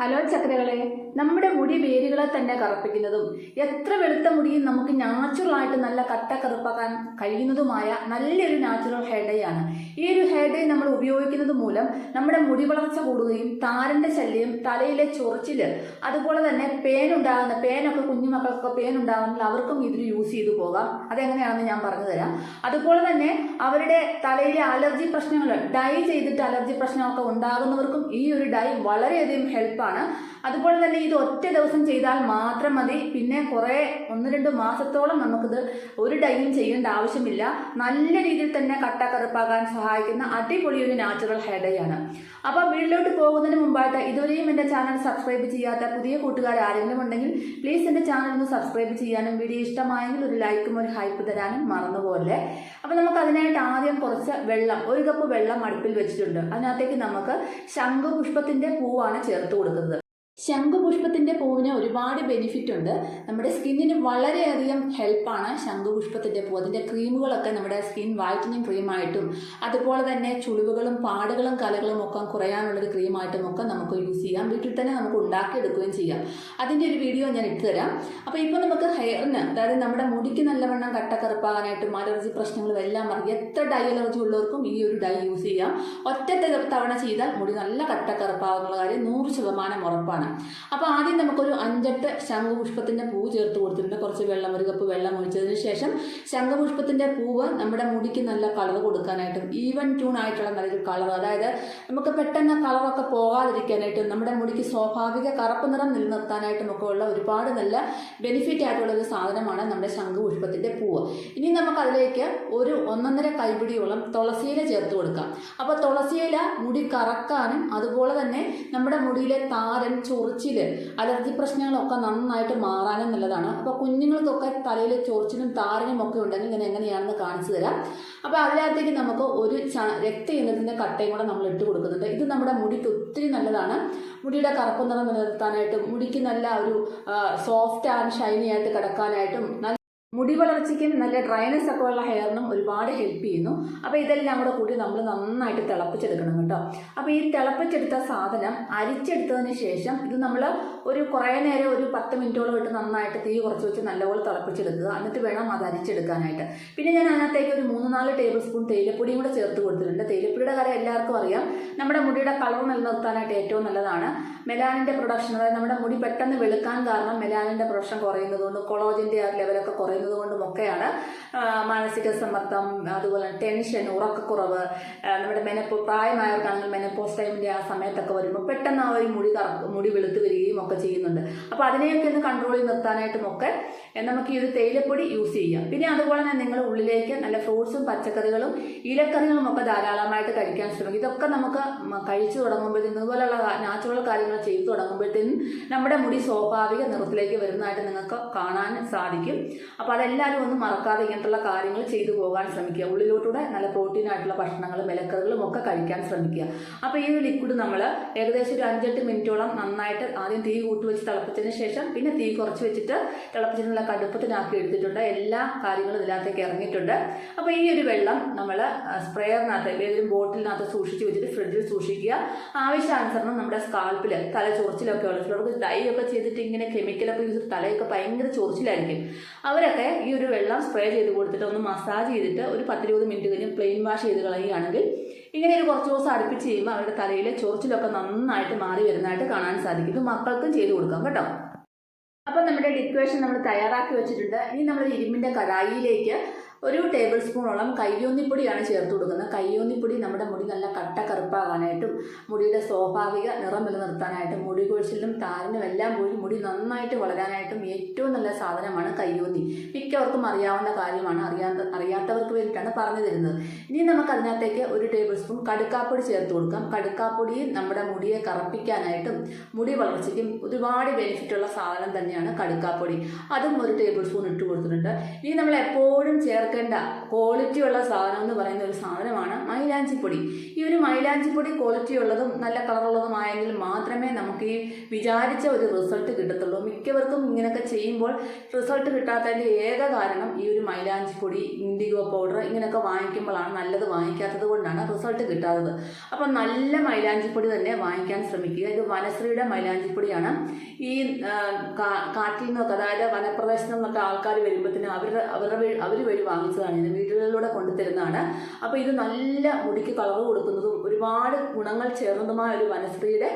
Hello ചക്രകളെ നമ്മുടെ മുടി വേരുകളെ തന്നെ കറുപ്പിക്കുന്നതും എത്ര വെളുത്ത മുടിയും നമുക്ക് നാച്ചുറൽ ആയിട്ട് നല്ല കട്ട കറുപ്പാക്കാൻ കഴിയുന്നതുമായ നല്ലൊരു നാച്ചുറൽ ഹെയർ ആണ്. ഈ ഒരു ഹെയർ നമ്മൾ ഉപയോഗിക്കുന്നത് മൂലം നമ്മുടെ മുടി വളർച്ച കൂടുകയും താരന്റെ ശല്യം തലയിലെ ചൊറിച്ചിൽ അതുപോലെ തന്നെ പേൻ ഉണ്ടാകുന്ന പേനൊക്കെ കുഞ്ഞുമക്കൾക്കൊക്കെ പേൻ ഉണ്ടാകുന്നെങ്കിൽ അവർക്കും ഇതിൽ യൂസ് ചെയ്തു പോകാം. അതെങ്ങനെയാണെന്ന് ഞാൻ പറഞ്ഞു തരാം. അതുപോലെ തന്നെ അവരുടെ തലയിലെ അലർജി പ്രശ്നങ്ങൾ ഡൈ ചെയ്തിട്ട് അലർജി പ്രശ്നമൊക്കെ ഉണ്ടാകുന്നവർക്കും ഈ ഒരു ഡൈ വളരെയധികം ഹെൽപ്പാണ് കുറവാണ് അതുപോലെ തന്നെ ഇത് ഒറ്റ ദിവസം ചെയ്താൽ മാത്രം മതി. പിന്നെ കുറേ ഒന്ന് രണ്ട് മാസത്തോളം നമുക്കിത് ഒരു ടൈം ചെയ്യേണ്ട ആവശ്യമില്ല. നല്ല രീതിയിൽ തന്നെ കട്ട കറുപ്പാകാൻ സഹായിക്കുന്ന അടിപൊളി ഒരു നാച്ചുറൽ ഹെയർ ആണ്. അപ്പോൾ വീട്ടിലോട്ട് പോകുന്നതിന് മുമ്പായിട്ട് ഇതുവരെയും എന്റെ ചാനൽ സബ്സ്ക്രൈബ് ചെയ്യാത്ത പുതിയ കൂട്ടുകാർ ആരെങ്കിലും ഉണ്ടെങ്കിൽ പ്ലീസ് എന്റെ ചാനൽ ഒന്ന് സബ്സ്ക്രൈബ് ചെയ്യാനും വീഡിയോ ഇഷ്ടമായെങ്കിൽ ഒരു ലൈക്കും ഒരു ഹൈപ്പ് തരാനും മറന്നുപോലെ അപ്പോൾ നമുക്ക് അതിനായിട്ട് ആദ്യം കുറച്ച് വെള്ളം ഒരു കപ്പ് വെള്ളം അടുപ്പിൽ വെച്ചിട്ടുണ്ട്. അതിനകത്തേക്ക് നമുക്ക് ശംഖുപുഷ്പത്തിന്റെ പൂവാണ് ചേർത്ത് കൊടുക്കുന്നത്. ശംഖുപുഷ്പത്തിന്റെ പൂവിന് ഒരുപാട് ബെനിഫിറ്റ് ഉണ്ട്. നമ്മുടെ സ്കിന്നിന് വളരെയധികം ഹെൽപ്പാണ് ശംഖുപുഷ്പത്തിന്റെ പൂ. അതിന്റെ ക്രീമുകളൊക്കെ നമ്മുടെ സ്കിൻ വൈറ്റനിങ് ക്രീമായിട്ടും അതുപോലെ തന്നെ ചുളിവുകളും പാടുകളും കലകളും ഒക്കെ കുറയാനുള്ളൊരു ക്രീമായിട്ടും ഒക്കെ നമുക്ക് യൂസ് ചെയ്യാം. വീട്ടിൽ തന്നെ നമുക്ക് ഉണ്ടാക്കിയെടുക്കുകയും ചെയ്യാം. അതിന്റെ ഒരു വീഡിയോ ഞാൻ ഇട്ട് തരാം അപ്പോൾ ഇപ്പോൾ നമുക്ക് ഹെയറിന് അതായത് നമ്മുടെ മുടിക്ക് നല്ലവണ്ണം കട്ടക്കറുപ്പാകാനായിട്ടും അലർജി പ്രശ്നങ്ങളും എല്ലാം മാറി എത്ര ഡൈ അലർജി ഉള്ളവർക്കും ഈ ഒരു ഡൈ യൂസ് ചെയ്യാം. ഒറ്റ തവണ ചെയ്താൽ മുടി നല്ല കട്ടക്കറുപ്പാകുന്നുള്ള കാര്യം നൂറ് ശതമാനം ഉറപ്പാണ്. അപ്പോൾ ആദ്യം നമുക്കൊരു അഞ്ചെട്ട് ശംഖുപുഷ്പത്തിന്റെ പൂ ചേർത്ത് കൊടുത്തിട്ടുണ്ട്. കുറച്ച് വെള്ളം ഒരു കപ്പ് വെള്ളം ഒഴിച്ചതിന് ശേഷം ശംഖുപുഷ്പത്തിന്റെ പൂവ് നമ്മുടെ മുടിക്ക് നല്ല കളർ കൊടുക്കാനായിട്ടും ഈവൻ ട്യൂൺ ആയിട്ടുള്ള നല്ലൊരു കളർ. അതായത് നമുക്ക് പെട്ടെന്ന് കളറൊക്കെ പോകാതിരിക്കാനായിട്ടും നമ്മുടെ മുടിക്ക് സ്വാഭാവിക കറുപ്പ് നിറം നിലനിർത്താനായിട്ടും ഒക്കെ ഉള്ള ഒരുപാട് നല്ല ബെനിഫിറ്റ് ആയിട്ടുള്ള ഒരു സാധനമാണ് നമ്മുടെ ശംഖുപുഷ്പത്തിന്റെ പൂവ്. ഇനി നമുക്ക് അതിലേക്ക് ഒരു ഒന്നൊന്നര കൈപിടിയോളം തുളസിയില ചേർത്ത് കൊടുക്കാം. അപ്പോൾ തുളസിയില മുടി കറക്കാനും അതുപോലെ തന്നെ നമ്മുടെ മുടിയിലെ താരൻ ചൊറിച്ചിൽ അലർജി പ്രശ്നങ്ങളൊക്കെ നന്നായിട്ട് മാറാനും നല്ലതാണ് അപ്പോൾ കുഞ്ഞുങ്ങൾക്കൊക്കെ തലയിൽ ചൊറിച്ചിലും താരനും ഒക്കെ ഉണ്ടെങ്കിൽ ഇങ്ങനെ എങ്ങനെയാണെന്ന് കാണിച്ചു തരാം. അപ്പോൾ അതിനകത്തേക്ക് നമുക്ക് ഒരു രക്തയിനത്തിന്റെ കട്ടയും കൂടെ നമ്മൾ ഇട്ട് കൊടുക്കുന്നുണ്ട്. ഇത് നമ്മുടെ മുടിക്ക് ഒത്തിരി നല്ലതാണ്. മുടിയുടെ കറുപ്പ് നിറം നിലനിർത്താനായിട്ടും മുടിക്ക് നല്ല ഒരു സോഫ്റ്റ് ആൻഡ് ഷൈനി ആയിട്ട് കിടക്കാനായിട്ടും മുടി വളർച്ചയ്ക്കും നല്ല ഡ്രൈനെസ് ഒക്കെ ഉള്ള ഹെയറിനും ഒരുപാട് ഹെൽപ്പ് ചെയ്യുന്നു. അപ്പോൾ ഇതെല്ലാം കൂടെ കൂടി നമ്മൾ നന്നായിട്ട് തിളപ്പിച്ചെടുക്കണം കേട്ടോ. അപ്പോൾ ഈ തിളപ്പിച്ചെടുത്ത സാധനം അരിച്ചെടുത്തതിന് ശേഷം ഇത് നമ്മൾ ഒരു കുറേ നേരം ഒരു പത്ത് മിനിറ്റോളം ഇട്ട് നന്നായിട്ട് തീ കുറച്ച് വെച്ച് നല്ലപോലെ തിളപ്പിച്ചെടുക്കുക. എന്നിട്ട് വേണം അത് അരിച്ചെടുക്കാനായിട്ട്. പിന്നെ ഞാൻ അതിനകത്തേക്ക് ഒരു മൂന്ന് നാല് ടേബിൾ സ്പൂൺ തേയിലപ്പൊടിയും കൂടെ ചേർത്ത് കൊടുത്തിട്ടുണ്ട്. തേയിലപ്പൊടിയുടെ കാര്യം എല്ലാവർക്കും അറിയാം. നമ്മുടെ മുടിയുടെ കളർ നിലനിർത്താനായിട്ട് ഏറ്റവും നല്ലതാണ്. മെലാനിന്റെ പ്രൊഡക്ഷൻ അതായത് നമ്മുടെ മുടി പെട്ടെന്ന് വെളുക്കാൻ കാരണം മെലാനിന്റെ പ്രൊഡക്ഷൻ കുറയുന്നതുകൊണ്ട് കൊളോജിന്റെ ആ ലെവലൊക്കെ കുറയുന്നത് കൊണ്ടും ഒക്കെയാണ് ആ, മാനസിക സമ്മർദ്ദം അതുപോലെ ടെൻഷൻ ഉറക്കക്കുറവ് നമ്മുടെ മെനപ്പോ പ്രായമായവർക്കാണെങ്കിൽ മെനപ്പോസ് ടൈമിന്റെ ആ സമയത്തൊക്കെ വരുമ്പോൾ പെട്ടെന്ന് ആ ഒരു മുടി മുടി വെളുത്ത് വരികയും ഒക്കെ ചെയ്യുന്നുണ്ട്. അപ്പോൾ അതിനെയൊക്കെ ഒന്ന് കൺട്രോൾ ചെയ്ത് നിർത്താനായിട്ടും ഒക്കെ നമുക്ക് ഈ ഒരു തേയിലപ്പൊടി യൂസ് ചെയ്യാം. പിന്നെ അതുപോലെ തന്നെ നിങ്ങൾ ഉള്ളിലേക്ക് നല്ല ഫ്രൂട്ട്സും പച്ചക്കറികളും ഇലക്കറികളും ഒക്കെ ധാരാളമായിട്ട് കഴിക്കാൻ ശ്രമിക്കും. ഇതൊക്കെ നമുക്ക് കഴിച്ചു തുടങ്ങുമ്പോഴത്തേക്കും ഇതുപോലുള്ള നാച്ചുറൽ കാര്യങ്ങൾ ചെയ്തു തുടങ്ങുമ്പോഴത്തേക്കും നമ്മുടെ മുടി സ്വാഭാവിക നിറത്തിലേക്ക് വരുന്നതായിട്ട് നിങ്ങൾക്ക് കാണാൻ സാധിക്കും. അപ്പോൾ അതെല്ലാവരും ഒന്നും മറക്കാതെ ഇങ്ങനത്തുള്ള കാര്യങ്ങൾ ചെയ്തു പോകാൻ ശ്രമിക്കുക. ഉള്ളിലോട്ടൂടെ നല്ല പ്രോട്ടീൻ ആയിട്ടുള്ള ഭക്ഷണങ്ങളും ഇലക്കറികളും ഒക്കെ കഴിക്കാൻ ശ്രമിക്കുക. അപ്പോൾ ഈ ഒരു ലിക്വിഡ് നമ്മൾ ഏകദേശം ഒരു അഞ്ചെട്ട് മിനിറ്റോളം നന്നായിട്ട് ആദ്യം തീ കൂട്ടി വെച്ച് തിളപ്പിച്ചതിന് ശേഷം പിന്നെ തീ കുറച്ച് വെച്ചിട്ട് തിളപ്പിച്ചിട്ടുള്ള കടുപ്പത്തിനാക്കി എടുത്തിട്ടുണ്ട്. എല്ലാ കാര്യങ്ങളും ഇതിനകത്തേക്ക് ഇറങ്ങിയിട്ടുണ്ട്. അപ്പോൾ ഈ ഒരു വെള്ളം നമ്മൾ സ്പ്രേയറിനകത്ത് ഏതെങ്കിലും ബോട്ടിലിനകത്ത് സൂക്ഷിച്ച് വെച്ചിട്ട് ഫ്രിഡ്ജിൽ സൂക്ഷിക്കുക. ആവശ്യാനുസരണം നമ്മുടെ സ്കാൽപ്പിൽ തല ചൊറിച്ചിലൊക്കെ ഉള്ള ചിലർക്ക് ഡൈ ഒക്കെ ചെയ്തിട്ട് ഇങ്ങനെ കെമിക്കലൊക്കെ യൂസ് തലയൊക്കെ ഭയങ്കര ചൊറിച്ചിലായിരിക്കും. അവരൊക്കെ ഈ ഒരു വെള്ളം സ്പ്രേ ചെയ്ത് കൊടുത്തിട്ട് ഒന്ന് മസാജ് ചെയ്തിട്ട് ഒരു പത്തിരുപത് മിനിറ്റ് കഴിഞ്ഞ് പ്ലെയിൻ വാഷ് ചെയ്ത് കളയുകയാണെങ്കിൽ ഇങ്ങനെ ഒരു കുറച്ച് ദിവസം അടുപ്പിച്ച് ചെയ്യുമ്പോൾ അവരുടെ തലയിലെ ചൊറിച്ചിലൊക്കെ നന്നായിട്ട് മാറി വരുന്നതായിട്ട് കാണാൻ സാധിക്കും. ഇത് മക്കൾക്കും ചെയ്ത് കൊടുക്കാം കേട്ടോ. അപ്പം നമ്മുടെ ഡിക്വേഷൻ നമ്മൾ തയ്യാറാക്കി വെച്ചിട്ടുണ്ട്. ഇനി നമ്മൾ ഇരുമ്പിന്റെ കടായിയിലേക്ക് ഒരു ടേബിൾ സ്പൂണോളം കയ്യോന്നിപ്പൊടിയാണ് ചേർത്ത് കൊടുക്കുന്നത്. കയ്യോന്നിപ്പൊടി നമ്മുടെ മുടി നല്ല കട്ട കറുപ്പാകാനായിട്ടും മുടിയുടെ സ്വാഭാവിക നിറം നിലനിർത്താനായിട്ടും മുടി കൊഴിച്ചിലും താരനും എല്ലാം പോയി മുടി നന്നായിട്ട് വളരാനായിട്ടും ഏറ്റവും നല്ല സാധനമാണ് കയ്യോന്നി. മിക്കവർക്കും അറിയാവുന്ന കാര്യമാണ് അറിയാത്ത അറിയാത്തവർക്ക് വേണ്ടിയിട്ടാണ് പറഞ്ഞു തരുന്നത്. ഇനി നമുക്ക് അതിനകത്തേക്ക് ഒരു ടേബിൾ സ്പൂൺ കടുക്കാപ്പൊടി ചേർത്ത് കൊടുക്കാം. കടുക്കാപ്പൊടി നമ്മുടെ മുടിയെ കറുപ്പിക്കാനായിട്ടും മുടി വളർച്ചയ്ക്കും ഒരുപാട് ബെനിഫിറ്റ് ഉള്ള സാധനം തന്നെയാണ് കടുക്കാപ്പൊടി. അതും ഒരു ടേബിൾ സ്പൂൺ ഇട്ട് കൊടുത്തിട്ടുണ്ട്. ഇനി നമ്മൾ എപ്പോഴും ചേർത്ത് ചേർക്കേണ്ട ക്വാളിറ്റി ഉള്ള സാധനം എന്ന് പറയുന്ന ഒരു സാധനമാണ് മൈലാഞ്ചിപ്പൊടി ഈ ഒരു മൈലാഞ്ചിപ്പൊടി ക്വാളിറ്റി ഉള്ളതും നല്ല കളറുള്ളതുമായെങ്കിൽ മാത്രമേ നമുക്ക് ഈ വിചാരിച്ച ഒരു റിസൾട്ട് കിട്ടത്തുള്ളൂ. മിക്കവർക്കും ഇങ്ങനെയൊക്കെ ചെയ്യുമ്പോൾ റിസൾട്ട് കിട്ടാത്തതിന്റെ ഏക കാരണം ഈ ഒരു മൈലാഞ്ചിപ്പൊടി ഇൻഡിഗോ പൗഡർ ഇങ്ങനെയൊക്കെ വാങ്ങിക്കുമ്പോഴാണ് നല്ലത് വാങ്ങിക്കാത്തത് കൊണ്ടാണ് റിസൾട്ട് കിട്ടാത്തത്. അപ്പം നല്ല മൈലാഞ്ചിപ്പൊടി തന്നെ വാങ്ങിക്കാൻ ശ്രമിക്കുക. ഇത് വനശ്രീയുടെ മൈലാഞ്ചിപ്പൊടിയാണ് ഈ കാട്ടിൽ നിന്നൊക്കെ അതായത് വനപ്രദേശത്ത് നിന്നൊക്കെ ആൾക്കാർ വരുമ്പോഴത്തേനും അവരുടെ അവരുടെ അവർ വഴി വാങ്ങിച്ചതാണ്. ഞാൻ വീടുകളിലൂടെ കൊണ്ടുതരുന്നതാണ്. അപ്പോൾ ഇത് നല്ല മുടിക്ക് കളർ കൊടുക്കുന്നതും ഒരുപാട് ഗുണങ്ങൾ ചേർന്നതുമായ ഒരു വനശ്രീയുടെ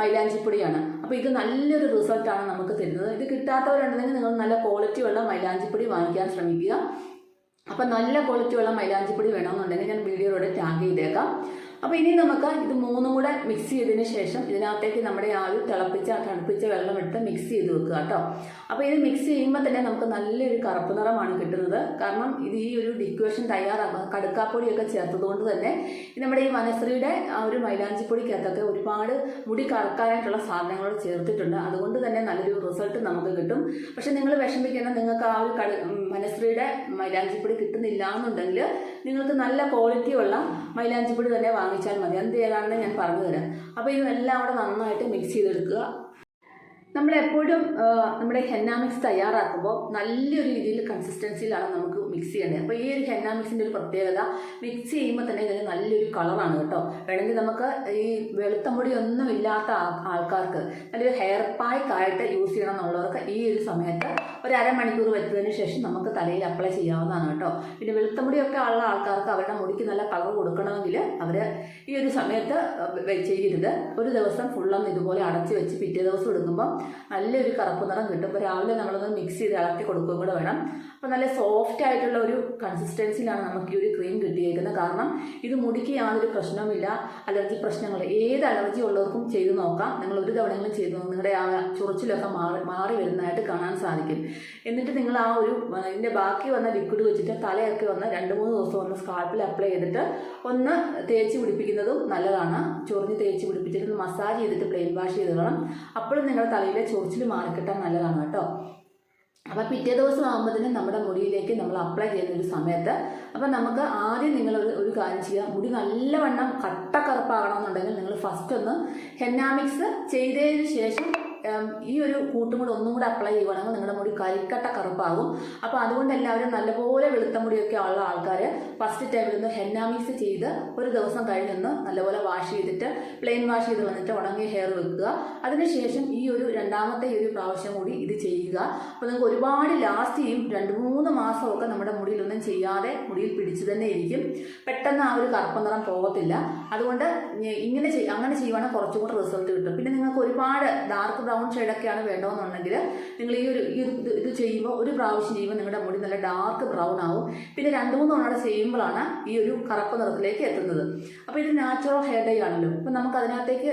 മൈലാഞ്ചിപ്പൊടിയാണ്. അപ്പോൾ ഇത് നല്ലൊരു റിസൾട്ടാണ് നമുക്ക് തരുന്നത്. ഇത് കിട്ടാത്തവരുണ്ടെങ്കിൽ നിങ്ങൾ നല്ല ക്വാളിറ്റി ഉള്ള മൈലാഞ്ചിപ്പൊടി വാങ്ങിക്കാൻ ശ്രമിക്കുക. അപ്പം നല്ല ക്വാളിറ്റി ഉള്ള മൈലാഞ്ചിപ്പൊടി വേണമെന്നുണ്ടെങ്കിൽ ഞാൻ വീഡിയോയിലൂടെ ടാഗ് ചെയ്തേക്കാം. അപ്പോൾ ഇനി നമുക്ക് ഇത് മൂന്നും കൂടെ മിക്സ് ചെയ്തതിന് ശേഷം ഇതിനകത്തേക്ക് നമ്മുടെ ആ ഒരു തിളപ്പിച്ച തണുപ്പിച്ച വെള്ളം എടുത്ത് മിക്സ് ചെയ്ത് വെക്കുക കേട്ടോ അപ്പോൾ ഇത് മിക്സ് ചെയ്യുമ്പോൾ തന്നെ നമുക്ക് നല്ലൊരു കറുപ്പ് നിറമാണ് കിട്ടുന്നത്. കാരണം ഇത് ഈ ഒരു ഡിക്വേഷൻ തയ്യാറാക്കുക കടുക്കാപ്പൊടിയൊക്കെ ചേർത്തതുകൊണ്ട് തന്നെ നമ്മുടെ ഈ വനശ്രീയുടെ ആ ഒരു മൈലാഞ്ചിപ്പൊടിക്കകത്തൊക്കെ ഒരുപാട് മുടി കറക്കാനായിട്ടുള്ള സാധനങ്ങളോട് ചേർത്തിട്ടുണ്ട്. അതുകൊണ്ട് തന്നെ നല്ലൊരു റിസൾട്ട് നമുക്ക് കിട്ടും. പക്ഷെ നിങ്ങൾ വിഷമിക്കേണ്ട നിങ്ങൾക്ക് ആ ഒരു കടു വനശ്രീയുടെ മൈലാഞ്ചിപ്പൊടി കിട്ടുന്നില്ല എന്നുണ്ടെങ്കിൽ നിങ്ങൾക്ക് നല്ല ക്വാളിറ്റി ഉള്ള മൈലാഞ്ചിപ്പൊടി തന്നെ വാങ്ങിച്ചാൽ മതി. എന്ത് ചെയ്യാനാണെന്ന് ഞാൻ പറഞ്ഞു തരാം അപ്പോൾ ഇതെല്ലാം കൂടെ നന്നായിട്ട് മിക്സ് ചെയ്തെടുക്കുക. നമ്മളെപ്പോഴും നമ്മുടെ ഹെന്ന മിക്സ് തയ്യാറാക്കുമ്പോൾ നല്ലൊരു രീതിയിൽ കൺസിസ്റ്റൻസിയിലാണ് നമുക്ക് മിക്സ് ചെയ്യേണ്ടത് അപ്പോൾ ഈ ഒരു ഹെന്ന മിക്സിന്റെ ഒരു പ്രത്യേകത മിക്സ് ചെയ്യുമ്പോൾ തന്നെ ഇതിന് നല്ലൊരു കളറാണ് കേട്ടോ. വേണമെങ്കിൽ നമുക്ക് ഈ വെളുത്ത മുടി ഒന്നും ഇല്ലാത്ത ആൾക്കാർക്ക് നല്ലൊരു ഹെയർ പായ്ക്കായിട്ട് യൂസ് ചെയ്യണം എന്നുള്ളവർക്ക് ഈ ഒരു സമയത്ത് ഒരു അരമണിക്കൂർ വെച്ചതിന് ശേഷം നമുക്ക് തലയിൽ അപ്ലൈ ചെയ്യാവുന്നതാണ് കേട്ടോ. പിന്നെ വെളുത്ത മുടിയൊക്കെ ഉള്ള ആൾക്കാർക്ക് അവരുടെ മുടിക്ക് നല്ല കളർ കൊടുക്കണമെങ്കിൽ അവർ ഈ ഒരു സമയത്ത് ചെയ്യരുത്. ഒരു ദിവസം ഫുള്ളൊന്ന് ഇതുപോലെ അടച്ച് വെച്ച് പിറ്റേ ദിവസം എടുക്കുമ്പോൾ നല്ലൊരു കറുപ്പ് നിറം കിട്ടും. അപ്പോൾ രാവിലെ നമ്മളൊന്ന് മിക്സ് ചെയ്ത് ഇളക്കി കൊടുക്കുകയും കൂടെ വേണം. അപ്പോൾ നല്ല സോഫ്റ്റ് ആയിട്ടുള്ള ഒരു കൺസിസ്റ്റൻസിയിലാണ് നമുക്ക് ഈ ഒരു ക്രീം കിട്ടിയേക്കുന്നത്. കാരണം ഇത് മുടിക്ക് യാതൊരു പ്രശ്നവുമില്ല. അലർജി പ്രശ്നങ്ങൾ ഏത് അലർജി ഉള്ളവർക്കും ചെയ്തു നോക്കാം. നിങ്ങൾ ഒരു തവണയെങ്കിലും ചെയ്തു. നിങ്ങളുടെ ആ ചൊറിച്ചിലൊക്കെ മാറി മാറി വരുന്നതായിട്ട് കാണാൻ സാധിക്കും. എന്നിട്ട് നിങ്ങൾ ആ ഒരു ഇതിന്റെ ബാക്കി വന്ന ലിക്വിഡ് വെച്ചിട്ട് തലയൊക്കെ വന്ന് രണ്ട് മൂന്ന് ദിവസം ഒന്ന് സ്കാൾപ്പിൽ അപ്ലൈ ചെയ്തിട്ട് ഒന്ന് തേച്ച് പിടിപ്പിക്കുന്നതും നല്ലതാണ്. ചൊറിഞ്ഞ് തേച്ച് പിടിപ്പിച്ചിട്ട് മസാജ് ചെയ്തിട്ട് പ്ലെയിൻ വാഷ് ചെയ്ത് അപ്പോഴും നിങ്ങളുടെ തലയിലെ ചൊറിച്ചിൽ മാറിക്കിട്ടാൻ നല്ലതാണ് കേട്ടോ. അപ്പോൾ പിറ്റേ ദിവസം ആകുമ്പോഴത്തേനും നമ്മുടെ മുടിയിലേക്ക് നമ്മൾ അപ്ലൈ ചെയ്യുന്ന ഒരു സമയത്ത് അപ്പോൾ നമുക്ക് ആദ്യം നിങ്ങൾ ഒരു കാര്യം ചെയ്യുക. മുടി നല്ലവണ്ണം കട്ട കറുപ്പാകണമെന്നുണ്ടെങ്കിൽ നിങ്ങൾ ഫസ്റ്റ് ഒന്ന് ഹെന്നാമിക്സ് ചെയ്തതിന് ശേഷം ഈ ഒരു കൂട്ടും കൂടെ ഒന്നും കൂടെ അപ്ലൈ ചെയ്യുവാണെങ്കിൽ നിങ്ങളുടെ മുടി കരിക്കട്ട കറുപ്പാകും. അപ്പോൾ അതുകൊണ്ട് എല്ലാവരും നല്ലപോലെ വെളുത്ത മുടിയൊക്കെ ഉള്ള ആൾക്കാർ ഫസ്റ്റ് ടൈമിൽ ഒന്ന് ഹെന്നാമീസ് ചെയ്ത് ഒരു ദിവസം കഴിഞ്ഞൊന്ന് നല്ലപോലെ വാഷ് ചെയ്തിട്ട് പ്ലെയിൻ വാഷ് ചെയ്ത് വന്നിട്ട് ഉണങ്ങിയ ഹെയർ വെക്കുക. അതിനുശേഷം ഈ ഒരു രണ്ടാമത്തെ ഈ ഒരു പ്രാവശ്യം കൂടി ഇത് ചെയ്യുക. അപ്പോൾ നിങ്ങൾക്ക് ഒരുപാട് ലാസ്റ്റ് ചെയ്യും. രണ്ട് മൂന്ന് മാസമൊക്കെ നമ്മുടെ മുടിയിലൊന്നും ചെയ്യാതെ മുടിയിൽ പിടിച്ചു തന്നെ ഇരിക്കും. പെട്ടെന്ന് ആ ഒരു കറുപ്പ് നിറം പോകത്തില്ല. അതുകൊണ്ട് ഇങ്ങനെ അങ്ങനെ ചെയ്യുവാണെങ്കിൽ കുറച്ചും കൂടെ റിസൾട്ട് കിട്ടും. പിന്നെ നിങ്ങൾക്ക് ഒരുപാട് ഡാർക്ക് ബ്രൗൺ ഷെയ്ഡൊക്കെയാണ് വേണ്ടതെന്നുണ്ടെങ്കിൽ നിങ്ങൾ ഈ ഒരു ഇത് ചെയ്യുമ്പോൾ ഒരു പ്രാവശ്യം ചെയ്യുമ്പോൾ നിങ്ങളുടെ മുടി നല്ല ഡാർക്ക് ബ്രൗൺ ആവും. പിന്നെ രണ്ട് മൂന്ന് തവണ ചെയ്യുമ്പോഴാണ് ഈ ഒരു കറുപ്പ് നിറത്തിലേക്ക് എത്തുന്നത്. അപ്പോൾ ഇത് നാച്ചുറൽ ഹെയർ ഡൈ ആണല്ലോ. അപ്പോൾ നമുക്ക് അതിനകത്തേക്ക്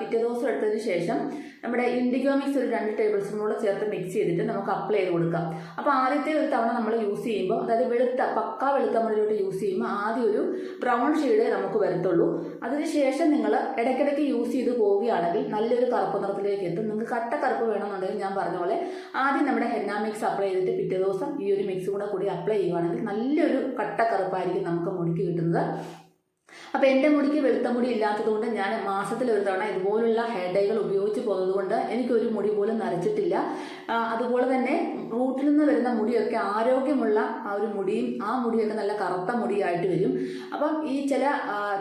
പിറ്റേ ദിവസം എടുത്തതിന് ശേഷം നമ്മുടെ ഇൻഡിഗോ മിക്സ് ഒരു രണ്ട് ടേബിൾ സ്പൂണോട് ചേർത്ത് മിക്സ് ചെയ്തിട്ട് നമുക്ക് അപ്ലൈ ചെയ്ത് കൊടുക്കാം. അപ്പോൾ ആദ്യത്തെ ഒരു തവണ നമ്മൾ യൂസ് ചെയ്യുമ്പോൾ അതായത് വെളുത്ത പക്ക വെളുത്ത മുടിയിലോട്ട് യൂസ് ചെയ്യുമ്പോൾ ആദ്യം ഒരു ബ്രൗൺ ഷെയ്ഡ് നമുക്ക് വരത്തുള്ളൂ. അതിനുശേഷം നിങ്ങൾ ഇടയ്ക്കിടയ്ക്ക് യൂസ് ചെയ്ത് പോവുകയാണെങ്കിൽ നല്ലൊരു കറുപ്പ് നിറത്തിലേക്ക് എത്തും. നിങ്ങൾക്ക് കട്ട കറുപ്പ് വേണമെന്നുണ്ടെങ്കിൽ ഞാൻ പറഞ്ഞ പോലെ ആദ്യം നമ്മുടെ ഹെന്ന മിക്സ് അപ്ലൈ ചെയ്തിട്ട് പിറ്റേ ദിവസം ഈ ഒരു മിക്സ് കൂടെ കൂടി അപ്ലൈ ചെയ്യുകയാണെങ്കിൽ നല്ലൊരു കട്ട കറുപ്പായിരിക്കും നമുക്ക് മുടിക്ക് കിട്ടുന്നത്. അപ്പോൾ എന്റെ മുടിക്ക് വെളുത്ത മുടി ഇല്ലാത്തതുകൊണ്ട് ഞാൻ മാസത്തിൽ ഒരു തവണ ഇതുപോലുള്ള ഹെയർ ഡൈകൾ ഉപയോഗിച്ച് പോകുന്നതുകൊണ്ട് എനിക്കൊരു മുടി പോലും നരച്ചിട്ടില്ല. അതുപോലെ തന്നെ റൂട്ടിൽ നിന്ന് വരുന്ന മുടിയൊക്കെ ആരോഗ്യമുള്ള ആ ഒരു മുടിയും ആ മുടിയൊക്കെ നല്ല കറുത്ത മുടിയായിട്ട് വരും. അപ്പം ഈ ചില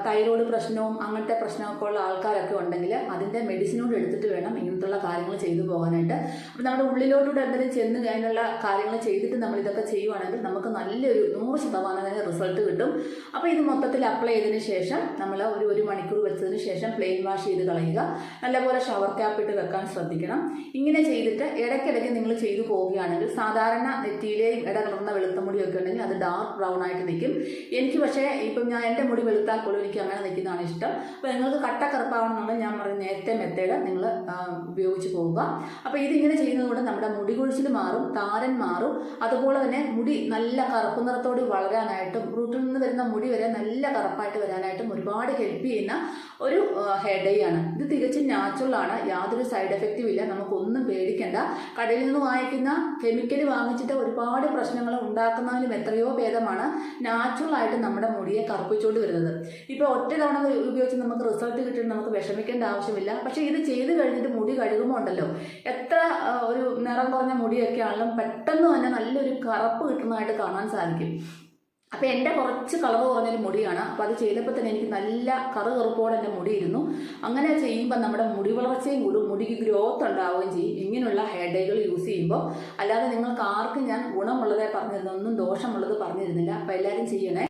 തൈറോയ്ഡ് പ്രശ്നവും അങ്ങനത്തെ പ്രശ്നമൊക്കെ ഉള്ള ആൾക്കാരൊക്കെ ഉണ്ടെങ്കിൽ അതിന്റെ മെഡിസിനോട് എടുത്തിട്ട് വേണം ഇങ്ങനത്തുള്ള കാര്യങ്ങൾ ചെയ്തു പോകാനായിട്ട്. അപ്പം നമ്മുടെ ഉള്ളിലോട്ടൂടെ എന്തെങ്കിലും ചെന്ന് അതിനുള്ള കാര്യങ്ങൾ ചെയ്തിട്ട് നമ്മൾ ഇതൊക്കെ ചെയ്യുവാണെങ്കിൽ നമുക്ക് നല്ലൊരു നൂറ് ശതമാനം തന്നെ റിസൾട്ട് കിട്ടും. അപ്പോൾ ഇത് മൊത്തത്തിൽ അപ്ലൈ ചെയ്തതിന് ശേഷം നമ്മൾ ഒരു ഒരു മണിക്കൂർ വെച്ചതിന് ശേഷം പ്ലെയിൻ വാഷ് ചെയ്ത് കളയുക. നല്ലപോലെ ഷവർ ക്യാപ്പ് ഇട്ട് വെക്കാൻ ശ്രദ്ധിക്കണം. ഇങ്ങനെ ചെയ്തിട്ട് ഇടയ്ക്കിടയ്ക്ക് നിങ്ങൾ ചെയ്തു പോവുകയാണെങ്കിൽ സാധാരണ നെറ്റിയിലെയും ഇടകലർന്ന വെളുത്ത മുടിയൊക്കെ ഉണ്ടെങ്കിൽ അത് ഡാർക്ക് ബ്രൗൺ ആയിട്ട് നിൽക്കും. എനിക്ക് പക്ഷേ ഇപ്പം ഞാൻ എന്റെ മുടി വെളുത്താൽ പോലും എനിക്ക് അങ്ങനെ നിൽക്കുന്നതാണ് ഇഷ്ടം. അപ്പോൾ നിങ്ങൾക്ക് കട്ട കറുപ്പാവണമെന്നുണ്ടെങ്കിൽ ഞാൻ പറഞ്ഞ നേരത്തെ മെത്തേഡ് നിങ്ങൾ ഉപയോഗിച്ച് പോവുക. അപ്പോൾ ഇതിങ്ങനെ ചെയ്യുന്നതുകൊണ്ട് നമ്മുടെ മുടി കൊഴിച്ചിൽ മാറും താരൻ മാറും. അതുപോലെ തന്നെ മുടി നല്ല കറുപ്പ് നിറത്തോട് വളരാനായിട്ടും റൂട്ടിൽ നിന്ന് വരുന്ന മുടി വരെ നല്ല കറുപ്പായിട്ട് വരാനായിട്ടും ഒരുപാട് ഹെൽപ്പ് ചെയ്യുന്ന ഒരു ഹെയർ ഡൈ ആണ്. ഇത് തികച്ചും നാച്ചുറൽ ആണ്. യാതൊരു സൈഡ് എഫക്റ്റും ഇല്ല. നമുക്കൊന്നും പേടിക്കേണ്ട. കടയിൽ നിന്ന് വാങ്ങിക്കുന്ന കെമിക്കൽ വാങ്ങിച്ചിട്ട് ഒരുപാട് പ്രശ്നങ്ങൾ ഉണ്ടാക്കുന്നതിലും എത്രയോ ഭേദമാണ് നാച്ചുറൽ ആയിട്ട് നമ്മുടെ മുടിയെ കറുപ്പിച്ചുകൊണ്ട് വരുന്നത്. ഇപ്പോൾ ഒറ്റ തവണ ഉപയോഗിച്ച് നമുക്ക് റിസൾട്ട് കിട്ടിയിട്ട് നമുക്ക് വിഷമിക്കേണ്ട ആവശ്യമില്ല. പക്ഷേ ഇത് ചെയ്ത് കഴിഞ്ഞിട്ട് മുടി കഴുകുമ്പോൾ ഉണ്ടല്ലോ. എത്ര ഒരു നിറം കുറഞ്ഞ മുടിയൊക്കെ ആണെങ്കിലും പെട്ടെന്ന് തന്നെ നല്ലൊരു കറുപ്പ് കിട്ടുന്നതായിട്ട് കാണാൻ സാധിക്കും. അപ്പോൾ എന്റെ കുറച്ച് കളർ കുറഞ്ഞൊരു മുടിയാണ്. അപ്പോൾ അത് ചെയ്തപ്പോൾ തന്നെ എനിക്ക് നല്ല കറു കറുപ്പോടെ എന്റെ മുടിയിരുന്നു. അങ്ങനെ ചെയ്യുമ്പോൾ നമ്മുടെ മുടി വളർച്ചയും കൂടും മുടിക്ക് ഗ്രോത്ത് ഉണ്ടാവുകയും ചെയ്യും. ഇങ്ങനെയുള്ള ഹെയർ ഡൈകൾ യൂസ് ചെയ്യുമ്പോൾ അല്ലാതെ നിങ്ങൾക്ക് ആർക്കും ഞാൻ ഗുണമുള്ളതേ പറഞ്ഞിരുന്നു ഒന്നും ദോഷമുള്ളത് പറഞ്ഞിരുന്നില്ല. അപ്പോൾ എല്ലാവരും ചെയ്യണേ.